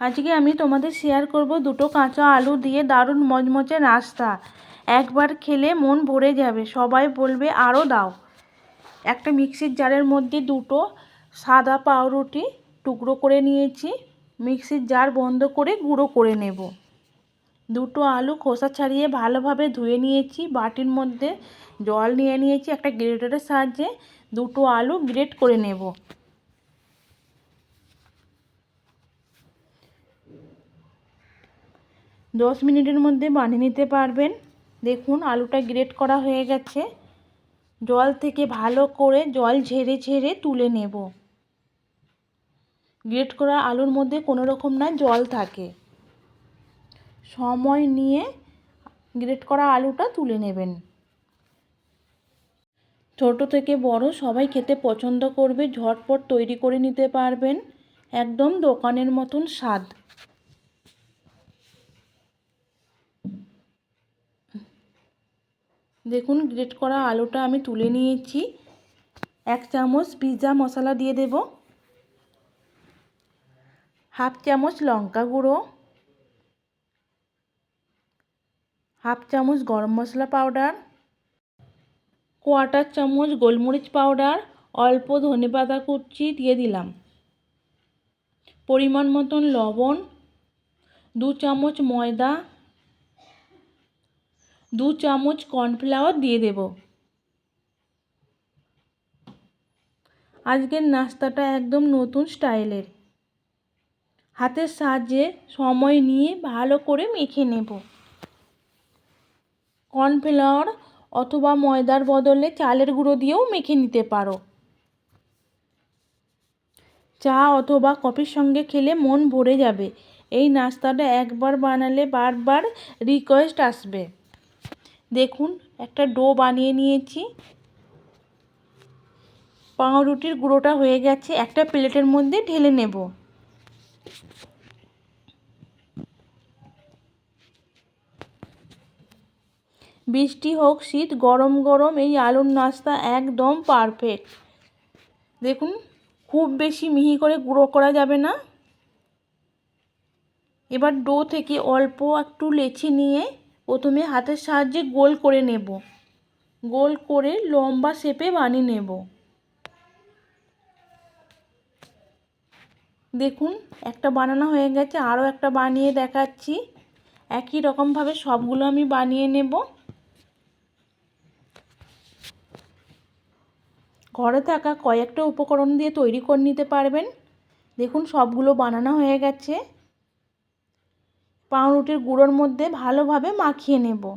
আজকে আমি তোমাদের শেয়ার করব দুটো কাঁচা আলু দিয়ে দারুণ মচমচে নাস্তা। একবার খেলে মন ভরে যাবে, সবাই বলবে আরও দাও। একটা মিক্সির জারের মধ্যে দুটো সাদা পাউরুটি টুকরো করে নিয়েছি, মিক্সির জার বন্ধ করে গুঁড়ো করে নেব। দুটো আলু খোসা ছাড়িয়ে ভালোভাবে ধুয়ে নিয়েছি, বাটির মধ্যে জল নিয়ে নিয়েছি, একটা গ্রেটারের সাহায্যে দুটো আলু গ্রেট করে নেব। দশ মিনিটের মধ্যে বানিয়ে নিতে পারবেন। দেখুন, আলুটা গ্রেট করা হয়ে গেছে। জল থেকে ভালো করে জল ঝেড়ে ঝেড়ে তুলে নেব। গ্রেট করা আলুর মধ্যে কোনো রকম না জল থাকে। সময় নিয়ে গ্রেট করা আলুটা তুলে নেবেন। ছোট থেকে বড় সবাই খেতে পছন্দ করবে, ঝটপট তৈরি করে নিতে পারবেন। একদম দোকানের মতন স্বাদ। দেখুন, গ্রেট করা আলুটা আমি তুলে নিয়েছি। এক চামচ পিৎজা মশলা দিয়ে দেব। হাফ চামচ লঙ্কা গুঁড়ো। হাফ চামচ গরম মশলা পাউডার। কোয়াটার চামচ গোলমরিচ পাউডার। অল্প ধনে পাতা কুচি দিয়ে দিলাম। পরিমাণ মতন লবণ। দু চামচ ময়দা। দু চামচ কর্নফ্লাওয়ার দিয়ে দেব। আজকের নাস্তাটা একদম নতুন স্টাইলের। হাতের সাহায্যে সময় নিয়ে ভালো করে মেখে নেব। কর্নফ্লাওয়ার অথবা ময়দার বদলে চালের গুঁড়ো দিয়েও মেখে নিতে পারো। চা অথবা কফির সঙ্গে খেলে মন ভরে যাবে। এই নাস্তাটা একবার বানালে বারবার রিকোয়েস্ট আসবে। দেখুন, একটা ডো বানিয়ে নিয়েছি। পাউরুটির গুঁড়োটা হয়ে গেছে, একটা প্লেটের মধ্যে ঢেলে নেব। বৃষ্টি হোক, শীত, গরম গরম, এই আলুর নাস্তা একদম পারফেক্ট। দেখুন, খুব বেশি মিহি করে গুঁড়ো করা যাবে না। এবার ডো থেকে অল্প একটু লেচি নিয়ে প্রথমে হাতের সাহায্যে গোল করে নেব। গোল করে লম্বা শেপে বানিয়ে নেব। দেখুন, একটা বানানো হয়ে গেছে, আরও একটা বানিয়ে দেখাচ্ছি। একই রকমভাবে সবগুলো আমি বানিয়ে নেব। ঘরে থাকা কয়েকটা উপকরণ দিয়ে তৈরি করে নিতে পারবেন। দেখুন, সবগুলো বানানো হয়ে গেছে। পাউরুটির গুঁড়োর মধ্যে ভালোভাবে মাখিয়ে নেব।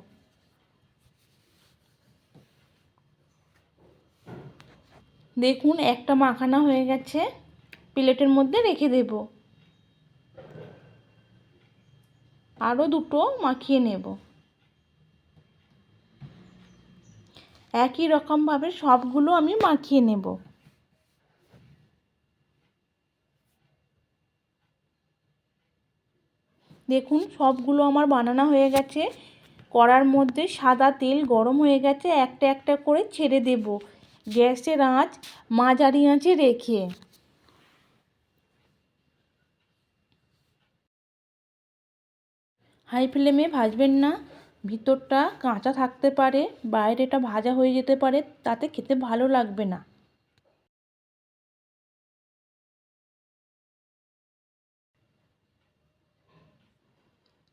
দেখুন, একটা মাখানা হয়ে গেছে। প্লেটের মধ্যে রেখে দেব। আরও দুটো মাখিয়ে নেব। একই রকমভাবে সবগুলো আমি মাখিয়ে নেব। দেখুন, সবগুলো আমার বানানো হয়ে গেছে। কড়ার মধ্যে সাদা তেল গরম হয়ে গেছে, একটা একটা করে ছেড়ে দেব। গ্যাসের আঁচ মাঝারি আঁচে রেখে। হাই ফ্লেমে ভাজবেন না। ভিতরটা কাঁচা থাকতে পারে, বাইরেটা ভাজা হয়ে যেতে পারে, তাতে খেতে ভালো লাগবে না।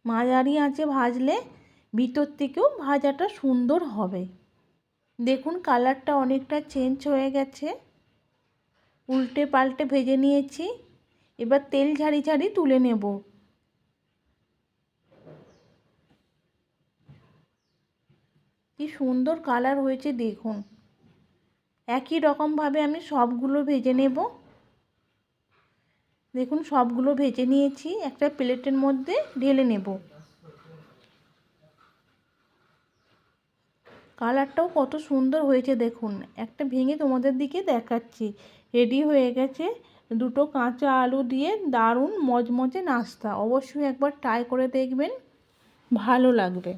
মাঝারি আঁচে ভাজলে ভিতর থেকেও ভাজাটা সুন্দর হবে। দেখুন কালারটা অনেকটা চেঞ্জ হয়ে গেছে। উল্টে পাল্টে ভেজে নিয়েছি। এবার তেল ঝাড়ি ঝাড়ি তুলে নেব। কি সুন্দর কালার হয়েছে দেখুন। একই রকমভাবে আমি সবগুলো ভেজে নেব। দেখুন, সবগুলো ভেজে নিয়েছি। একটা প্লেটের মধ্যে ঢেলে নেব। কালারটাও কত সুন্দর হয়েছে দেখুন। একটা ভেঙে তোমাদের দিকে দেখাচ্ছি। রেডি হয়ে গেছে। দুটো কাঁচা আলু দিয়ে দারুণ মজমজে নাস্তা। অবশ্যই একবার ট্রাই করে দেখবেন। ভালো লাগবে।